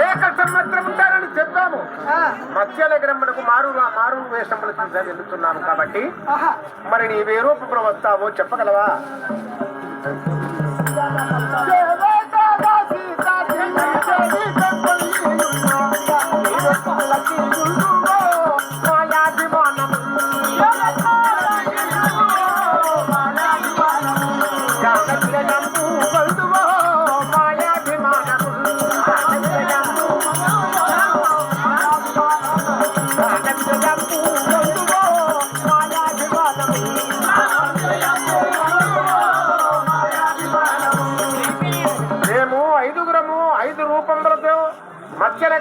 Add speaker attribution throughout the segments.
Speaker 1: ఏక సంవత్సరం ఉంటారని చెప్పాము మత్స్య గ్రమ్మలకు మారు మారు వేషములు చూసా వెళ్తున్నాను కాబట్టి మరి నీ ఏ రూపంలో వస్తావో చెప్పగలవా మేము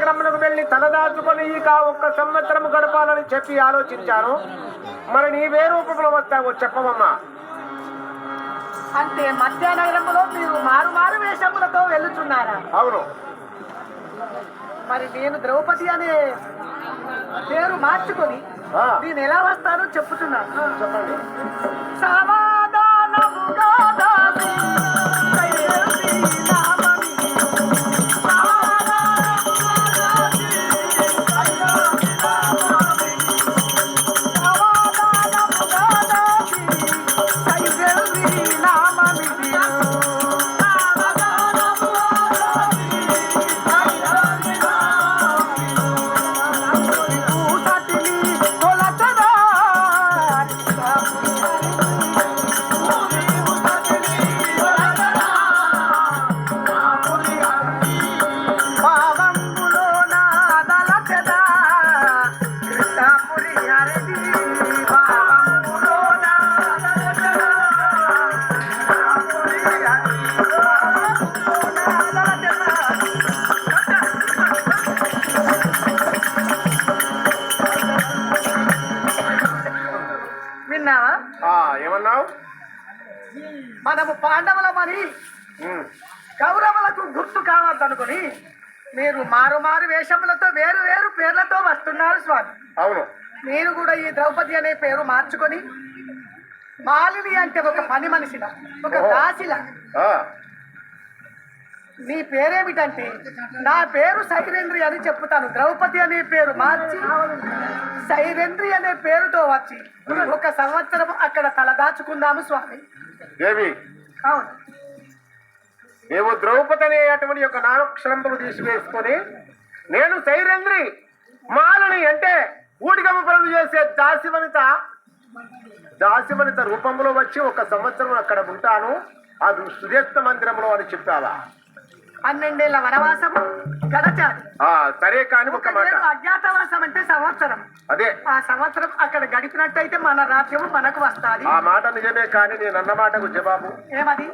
Speaker 1: నగరములకు వెళ్ళి తలదాచుకొని ఇక ఒక్క సంవత్సరం గడపాలని చెప్పి ఆలోచించాను. మరి నీవే రూపంలో వస్తావో చెప్పవమ్మా.
Speaker 2: అంటే మధ్యానగరంలో మీరు మారు మారు వేషములతో వెళ్ళుచున్నారా?
Speaker 1: అవును.
Speaker 2: మరి నేను ద్రౌపది అనే పేరు మార్చుకొని. నేను ఎలా వస్తానో చెప్పుతున్నాను.
Speaker 1: చెప్పండి.
Speaker 2: మనము పాండవులమని కౌరవులకు గుర్తు కావద్దనుకొని మీరు మారు మారు వేషములతో వేరు వేరు పేర్లతో వస్తున్నారు స్వామి.
Speaker 1: అవును.
Speaker 2: నేను కూడా ఈ ద్రౌపది అనే పేరు మార్చుకొని మాలిని అంటే ఒక పని మనిషిలా ఒక. దాసిలా. నీ పేరేమిటంటే? నా పేరు సైరేంద్రి అని చెప్తాను ద్రౌపది అనే పేరు మార్చి సైరేంద్రి అనే పేరుతో వచ్చి ఒక సంవత్సరం అక్కడ తలదాచుకుందాము స్వామి.
Speaker 1: దేవి
Speaker 2: అవును.
Speaker 1: నీవు ద్రౌపది అనేటువంటి యొక్క నామక్షరంపులు తీసివేసుకొని నేను సైరేంద్రి మాలని అంటే ఊడిగమ్మ పనులు చేసే దాసివనిత దాసివనిత రూపంలో వచ్చి ఒక సంవత్సరం అక్కడ ఉంటాను. అది సుదేష్ట మందిరంలో అని చెప్పావా?
Speaker 2: పన్నెండేళ్ళ వనవాసము గడచారు
Speaker 1: ఆ సరే కాని ఒక మాట.
Speaker 2: అజ్ఞాతవాసం అంటే సంవత్సరం.
Speaker 1: అదే.
Speaker 2: ఆ సంవత్సరం అక్కడ గడిపినట్టయితే మన రాజ్యము మనకు వస్తాది.
Speaker 1: ఆ మాట నిజమే కానీ నేను అన్న మాటకు జవాబు.
Speaker 2: ఏమది?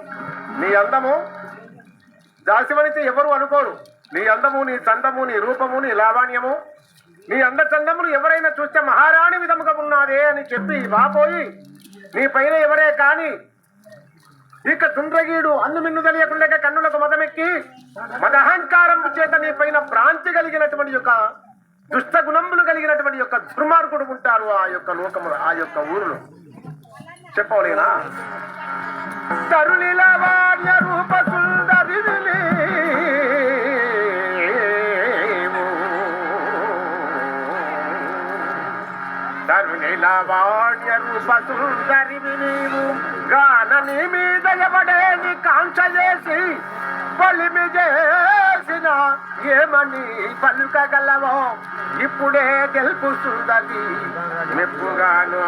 Speaker 1: నీ అందము దాసివనిత ఎవరు అనుకోరు. నీ అందము నీ చందము నీ రూపము నీ లావణ్యము నీ అంద చందములు ఎవరైనా చూస్తే మహారాణి విధముగా ఉన్నదే అని చెప్పి వాపోయి నీ పైన ఎవరే కాని ఇక తుండ్రగీడు అన్ను మిన్ను తెలియకుండా నీ పైన భ్రాంతి కలిగినటువంటి యొక్క దుష్ట గుణములు కలిగినటువంటి యొక్క దుర్మార్గుడు ఉంటారు ఆ యొక్క లోకములు ఆ యొక్క ఊరులో. చెప్పవలేనా? తరుణిలవాణ్య రూప సుందరి తరుణిలవాణ్య రూప సుందరి గానని మీద ఎవడేని కాంక్ష చేసి ఏమని పలుకగలవో ఇప్పుడే తెలుపు మెప్పుగాను.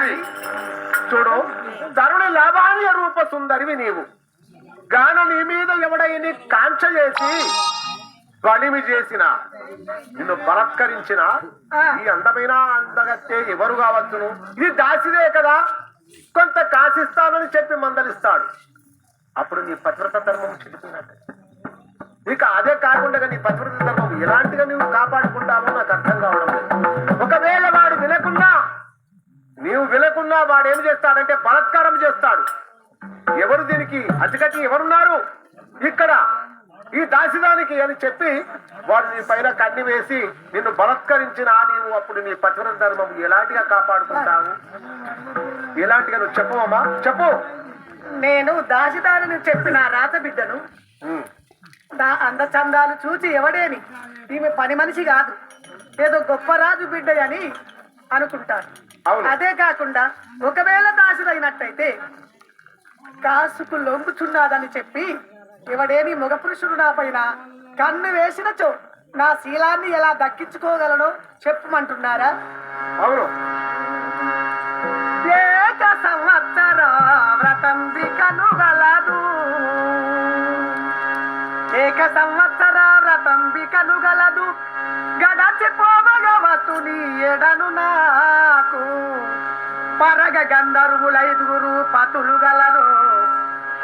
Speaker 1: దేవి చూడు. తరుణి లాభాన్య రూప సుందరివి నీవు. గాన నీ మీద ఎవడైని కాంక్ష చేసి బలిమి చేసిన నిన్ను బలత్కరించిన ఈ అందమైన అందగత్తే ఎవరు కావచ్చును? ఇది దాసిదే కదా. కొంత కాసిస్తానని చెప్పి మందలిస్తాడు. అప్పుడు నీ పతివ్రత ధర్మం చెడిపోయినట్టు ఇక అదే కాకుండా నీ పతివ్రత ధర్మం ఎలాంటిగా నువ్వు కాపాడుకుంటావో నాకు అర్థం కావడం లేదు. వాడు ఏం చేస్తాడంటే బలత్కారం చేస్తాడు. ఎవరు దీనికి అతిగతి ఎవరున్నారు? ఇక్కడ ఈ దాసిదానికి అని చెప్పి వాడు నీ పైన కన్ని వేసి నిన్ను బలత్కరించినా నీవు అప్పుడు నీ పతివ్రత ధర్మం ఎలాంటిగా కాపాడుకుంటావు? ఎలాంటిగా నువ్వు చెప్పవమ్మా చెప్పు.
Speaker 2: నేను దాసిదారుని చెప్పిన రాతబిడ్డను అందచందాలు చూచి ఎవడేని? ఈమె పని మనిషి కాదు. ఏదో గొప్ప రాజు బిడ్డ అని అనుకుంటాను
Speaker 1: అవును.
Speaker 2: అదే కాకుండా ఒకవేళ దాసుడైనట్టయితే కాసుకు లొంగుచున్నాదని చెప్పి ఎవడేని మగ పురుషుడు నా పైన కన్ను వేసినచో నా శీలాన్ని ఎలా దక్కించుకోగలనో చెప్పమంటున్నారా?
Speaker 1: అవును.
Speaker 2: ఏక సంవత్సర వ్రతం కనుగలదు. ఏక సంవత్సర వ్రతం కనుగలదు. గడచిపోవగ వస్తుని ఎడను నాకు పరగ గంధర్వులైదుగురు పతులు గలరు.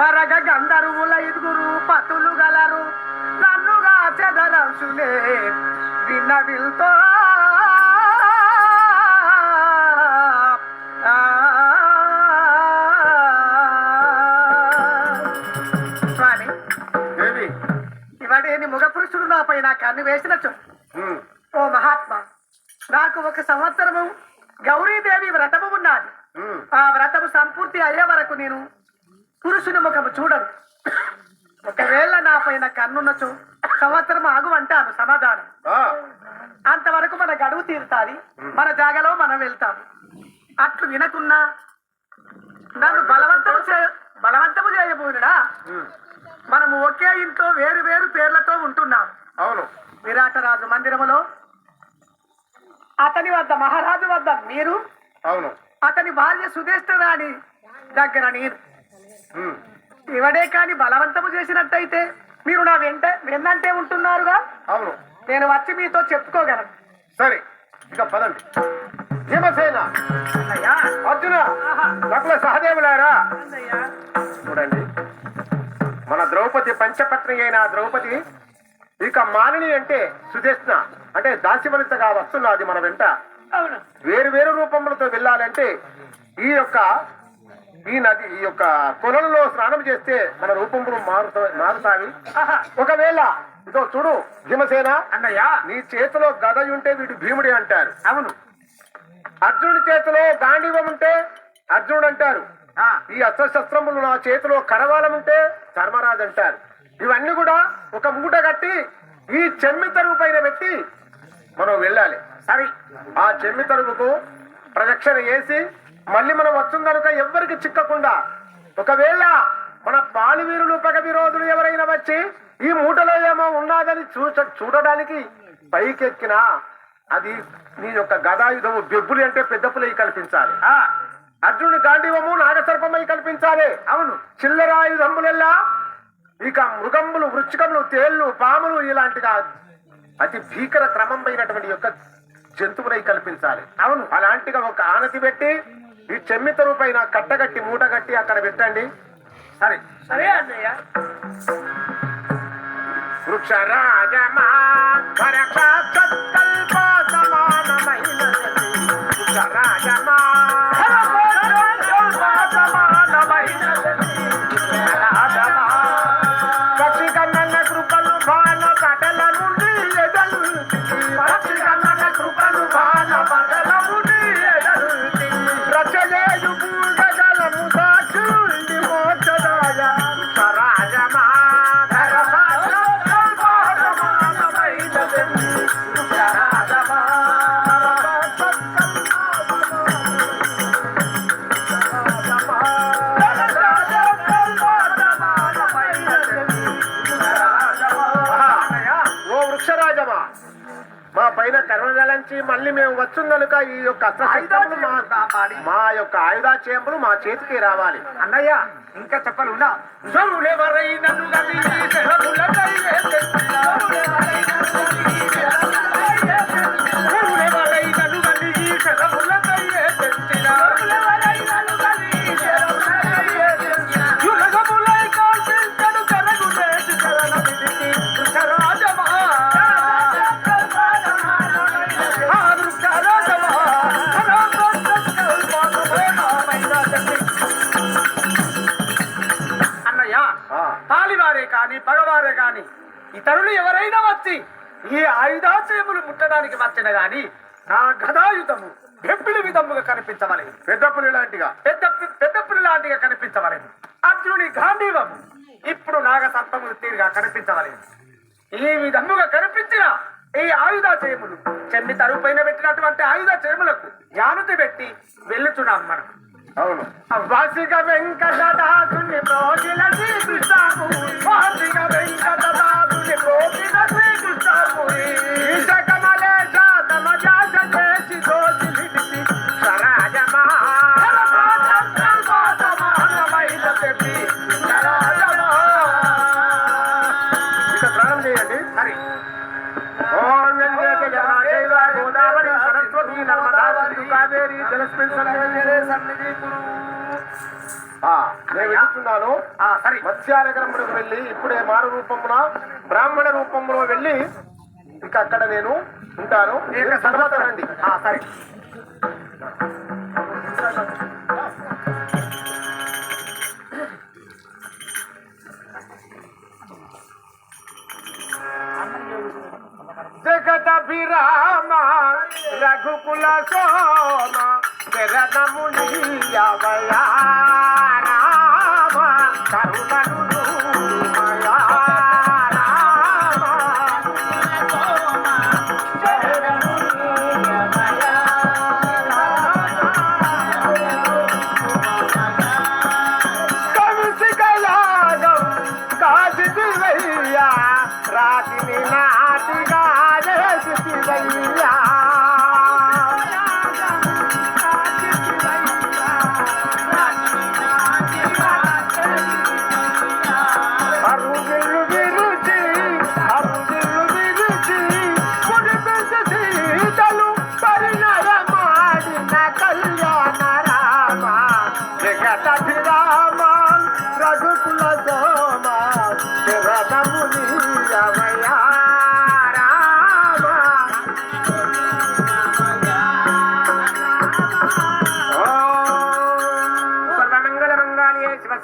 Speaker 2: పరగ గంధర్వులైదుగురు పతులు గలరు. నన్నుగా చెదరసులే విన్నవిల్తో. స్వామి ఇవాడేని మగ పురుషుడు నా పైన కన్ను వేసినచ్చు ఓ మహాత్మా నాకు ఒక సంవత్సరము గౌరీదేవి వ్రతము ఉన్నది. ఆ వ్రతము సంపూర్తి అయ్యే వరకు నేను పురుషుని ముఖము చూడను. ఒకవేళ నా పైన కన్నున్నచో సంవత్సరం ఆగు అంటాను సమాధానం. అంతవరకు మన గడువు తీరుతాది. మన జాగలో మనం వెళ్తాము. అట్లు వినకున్నా నన్ను బలవంతము చే బలవంతము చేయబోయినా
Speaker 1: ఉమ్,
Speaker 2: మనము ఒకే ఇంట్లో వేరు వేరు పేర్లతో ఉంటున్నాం
Speaker 1: అవును.
Speaker 2: విరాటరాజు మందిరములో అతని వద్ద మహారాజు వద్ద మీరు?
Speaker 1: అవును.
Speaker 2: అతని భార్య సుధేష్ట రాణి దగ్గర నేను. ఇవడే కాని బలవంతము చేసినట్టయితే మీరు నా వెంట వెన్నంటే ఉంటున్నారుగా?
Speaker 1: అవును.
Speaker 2: నేను వచ్చి మీతో చెప్పుకోగలను.
Speaker 1: సరే ఇక పదండి. భీమసేన. అర్జున నకుల సహదేవులారా. చూడండి. మన ద్రౌపది పంచపత్ని అయిన ద్రౌపది ఇక మాలిని అంటే సుదేష్ణ అంటే దాసివలితగా వస్తున్నది మన వెంట.
Speaker 2: అవును.
Speaker 1: వేరు వేరు రూపములతో వెళ్ళాలంటే ఈ యొక్క ఈ నది ఈ యొక్క కొలంలో స్నానం చేస్తే మన రూపములు మారుతా మారుతావి. ఒకవేళ ఇదో చూడు భీమసేన.
Speaker 2: అన్నయ్య.
Speaker 1: నీ చేతిలో గద ఉంటే వీడు భీముడి అంటారు.
Speaker 2: అవును.
Speaker 1: అర్జునుడి చేతిలో గాంధీవం ఉంటే అర్జునుడు అంటారు.
Speaker 2: ఆ,
Speaker 1: ఈ అస్త్రశస్త్రములు నా చేతిలో కరవాలం ఉంటే ధర్మరాజు అంటారు. ఇవన్నీ కూడా ఒక మూట కట్టి ఈ చెమ్మి తరువు పైన పెట్టి మనం వెళ్ళాలి.
Speaker 2: సరే.
Speaker 1: ఆ చెమ్మి తరువుకు ప్రదక్షిణ చేసి మళ్ళీ మనం వచ్చిందనుక ఎవ్వరికి చిక్కకుండా ఒకవేళ మన పాలివీరులు పగ విరోధులు ఎవరైనా వచ్చి ఈ మూటలో ఏమో ఉన్నదని చూచ చూడడానికి పైకెక్కినా అది నీ యొక్క గదాయుధము బెబ్బులి అంటే పెద్ద పులి కల్పించాలి
Speaker 2: ఆ,
Speaker 1: అర్జునుడి గాంధీవము నాగసర్పమై కల్పించాలి
Speaker 2: అవును.
Speaker 1: చిల్లరాయుధములెల్లా ఇక మృగములు వృచ్చికములు తేళ్ళు పాములు ఇలాంటిగా అతి భీకర క్రమమైనటువంటి యొక్క జంతువులై కల్పించాలి.
Speaker 2: అవును
Speaker 1: అలాంటిగా ఒక ఆనతి పెట్టి ఈ చెమ్మితరు పైన కట్టగట్టి మూట కట్టి అక్కడ పెట్టండి. సరే.
Speaker 2: సరే అన్నయ్య.
Speaker 1: వృక్ష రాజమా సమానమైన వృక్ష రాజమా. అస్త్రశస్త్రములు మా మా యొక్క ఆయుధాచయములు మా చేతికి రావాలి.
Speaker 2: అన్నయ్య ఇంకా చెప్పాలి ఉన్నా
Speaker 3: ఇతరులు ఎవరైనా వచ్చి ఈ ఆయుధాశ్రయములు ముట్టడానికి వచ్చిన గాని నా గదాయుధము బెప్పిలి విధముగా కనిపించవలేదు.
Speaker 1: పెద్ద పులి లాంటిగా?
Speaker 3: పెద్ద పెద్ద పులి లాంటిగా కనిపించవలేదు. అర్జునుని గాంధీవము ఇప్పుడు నాగ సర్పములు తీరుగా కనిపించవలేదు. ఈ విధముగా కనిపించిన ఈ ఆయుధాచయములు చెమ్మి తరువు పైన పెట్టినటువంటి ఆయుధాచయములకు యానుతి పెట్టి వెళ్ళుచున్నాం మనం.
Speaker 1: వాసిక వెంకటదాసుని ప్రోజిల శ్రీకృష్ణము వాసిక వెంకటదాసుని ప్రోజిల శ్రీకృష్ణము ఈశకమలేశ తమ జాస చేసి దోషి సన్నిధి ఆ, నేను వెళ్తున్నాను. మత్స్యానగరములకు వెళ్ళి ఇప్పుడే మారు రూపమున బ్రాహ్మణ రూపంలో వెళ్ళి ఇక అక్కడ నేను ఉంటాను. తర్వాత రండి.
Speaker 3: సరే.
Speaker 1: జగదభిరామ రఘుకుల సోమ శరణమునియవయా రామ కరుణను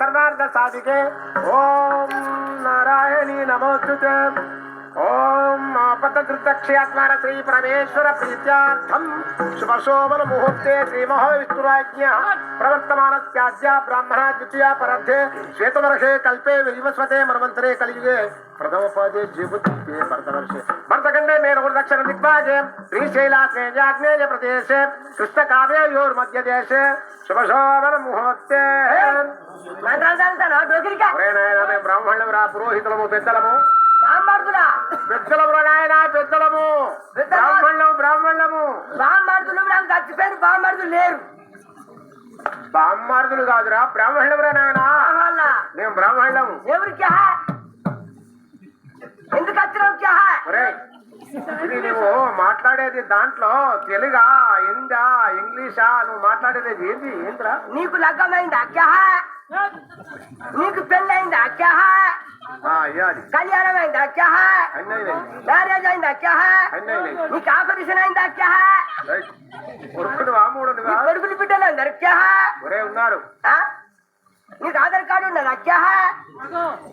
Speaker 1: सर्वार्ग साधिके ओम नारायणी नमोस्तुते ओम आपतद्रुतक्षयात्मार श्री परमेश्वर प्रीत्यार्थम। शुभ शोभन मुहूर्ते श्री महाविष्णुराज्ञ प्रवर्तमान ब्राह्मण द्वितीय पराध्य श्वेत कल्पे विवस्वते मनमंत्रे कलियुगे। కలియుగే ప్రథమ పాదే జీవద్దే భరతవర్షే భరతఖండే మేరగురుదక్షిణ దిగ్భాగే శ్రీశైలాగ్నేయ ప్రదేశే కృష్ణకావ్యోర్మధ్య దేశే శుభశోభన ముహూర్తే బ్రాహ్మణులము రా పురోహితులము పెద్దలము పెద్దలము నాయనా పెద్దలము
Speaker 4: పెద్దలా?
Speaker 1: బ్రాహ్మణులము బ్రాహ్మణులము
Speaker 4: నాకు చచ్చిపోయిన బామ్మర్దులు లేరు.
Speaker 1: బామ్మార్దులు కాదురా బ్రాహ్మణులము రా నాయనా. మేము బ్రాహ్మణులము.
Speaker 4: ఎవరికి? ఎందుకు వచ్చినావు
Speaker 1: ఇది నువ్వు మాట్లాడేది దాంట్లో తెలుగా హిందా ఇంగ్లీషా నువ్వు మాట్లాడేది ఏంది ఏంద్రా
Speaker 4: నీకు లగ్గమైందా క్యా హా? నీకు పెళ్ళైందా క్యా హా?
Speaker 1: ఆ, అయ్యా అది
Speaker 4: కళ్యాణం అయిందా క్యా హా?
Speaker 1: అన్నయ్య
Speaker 4: మ్యారేజ్ అయిందా క్యా హా?
Speaker 1: అన్నయ్య
Speaker 4: నీకు ఆపరేషన్ అయిందా క్యా హా?
Speaker 1: కొడుకుడు వాముడుగా
Speaker 4: నీ కొడుకులు బిడ్డలు అందరు
Speaker 1: ఉన్నారు
Speaker 4: ఆ? నీకు ఆధార్ కార్డు ఉన్నదా క్యా హా?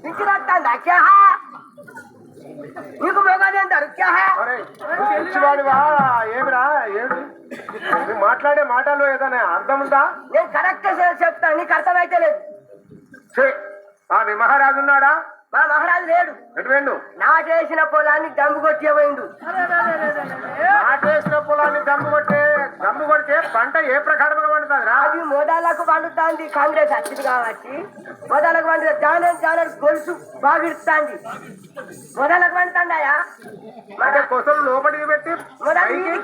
Speaker 4: పింఛన్ వస్తుందా క్యా హా? నీకు?
Speaker 1: ఒరే పిచ్చివాడివా ఏమిరా ఏమి నువ్వు మాట్లాడే మాటల్లో ఏదైనా అర్థం ఉందా
Speaker 4: నేను కరెక్ట్ చెప్తాను నీకు అర్థమైతే లేదు
Speaker 1: ఛీ, ఆ మీ మహారాజు ఉన్నాడా
Speaker 4: మా మహారాజు లేడు.
Speaker 1: ఎటు
Speaker 4: నాటేసిన పొలాన్ని దమ్ము కొట్టేపోయిండు
Speaker 1: నాటేసిన పొలాన్ని దమ్ము కొట్టే దమ్ము కొడితే పంట ఏ ప్రకారంగా పండుతుందిరా
Speaker 4: అది మోదాలకు పండుతాంది కాంగ్రెస్ వచ్చింది కాబట్టి మోదాలకు పండుతుంది జానర్ జానర్ గొలుసు బాగిడుతుంది. మోదాలకు పండుతాండాయా?
Speaker 1: అంటే కొసలు లోపలికి పెట్టి పైకి.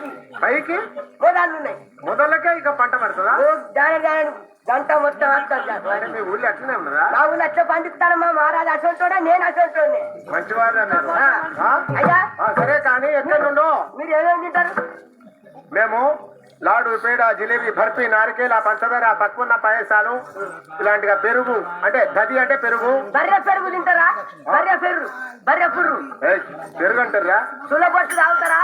Speaker 1: పైకి?
Speaker 4: మోదాలు ఉన్నాయి.
Speaker 1: మొదలకే ఇక పంట పడుతుందా?
Speaker 4: ఓ జానర్ జానర్ గంట మొత్తం
Speaker 1: మీ ఊళ్ళో అట్లనే ఉన్నదా?
Speaker 4: మా ఊళ్ళో అట్లా పండిస్తాను మా మహారాజు అసంటోడే నేను అసంటోనే. ఆ? అయ్యా?
Speaker 1: సరే కానీ ఎక్కడ నుండో?
Speaker 4: మీరు ఏమేమి తింటారు?
Speaker 1: మేము లాడు పేడ జిలేబీ బర్ఫీ నారికేల పంచదార పక్కున్న పాయసాలు ఇలాంటిగా పెరుగు అంటే దది అంటే పెరుగు.
Speaker 4: బర్రె పెరుగు తింటారా? బర్రె పెరుగు బర్రె పుర్రు
Speaker 1: పెరుగు అంటారా?
Speaker 4: సులబొట్టు తాగుతారా?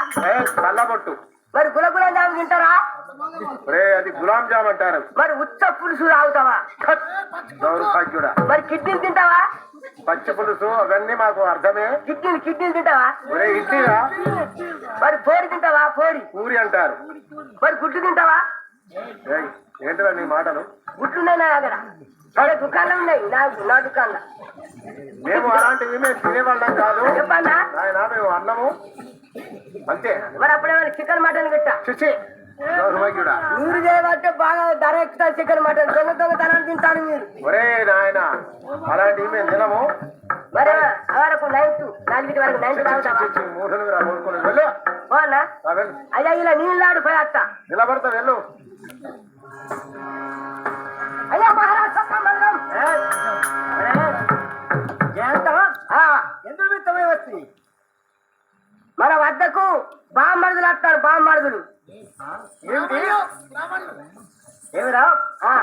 Speaker 1: చల్లబొట్టు
Speaker 4: మరి గులగుల జాము తింటారా?
Speaker 1: అది గులాం జామ్ అంటారు.
Speaker 4: మరి ఉచ్చ పులుసు తాగుతావా?
Speaker 1: దౌర్భాగ్యుడా.
Speaker 4: మరి కిడ్నీ తింటావా?
Speaker 1: పచ్చి పులుసు అవన్నీ మాకు అర్థమే.
Speaker 4: కిడ్నీలు కిడ్నీలు తింటావా?
Speaker 1: ఒరే ఇడ్లీరా
Speaker 4: మరి పోరి తింటావా? పోరి.
Speaker 1: పూరి అంటారు.
Speaker 4: మరి గుడ్డు తింటావా?
Speaker 1: ఏంటిరా నీ మాటలు?
Speaker 4: గుడ్లున్నాయి నా దగ్గర. సరే దుకాణం ఉన్నాయి. నా నా దుకాణంలో.
Speaker 1: మేము అలాంటివి మేము తినేవాళ్ళం కాదు.
Speaker 4: చెప్పన్నా?
Speaker 1: ఆయన మేము అన్నము. అంతే.
Speaker 4: మరి అప్పుడేమైనా చికెన్ మటన్ పెట్టా.
Speaker 1: చిచి దౌర్భాగ్యుడా
Speaker 4: మీరు చేయబట్టే బాగా ధర ఎక్కుతా చికెన్ మటన్. దొంగ దొంగ ధరలు తింటారు మీరు.
Speaker 1: ఒరే నాయన అలాంటివి మేము తినము.
Speaker 4: మరి వరకు నైట్ నాలుగింటి వరకు నైట్ తాగుతావా?
Speaker 1: చిచి మూఢులు రా కొనుక్కొని వెళ్ళు.
Speaker 4: పోనా? అయ్యా ఇలా నీళ్ళు పోయి అత్త.
Speaker 1: నిలబడతా వెళ్ళు.
Speaker 4: అయ్యా మహారాష్ట్ర మందిరం ఆ,
Speaker 3: ఎందుకు మిత్తమే వస్తుంది
Speaker 4: మన వద్దకు బామ్మడుదులు వస్తారు బామ్మడుదులు
Speaker 3: ఏమిరా?
Speaker 4: ఆ.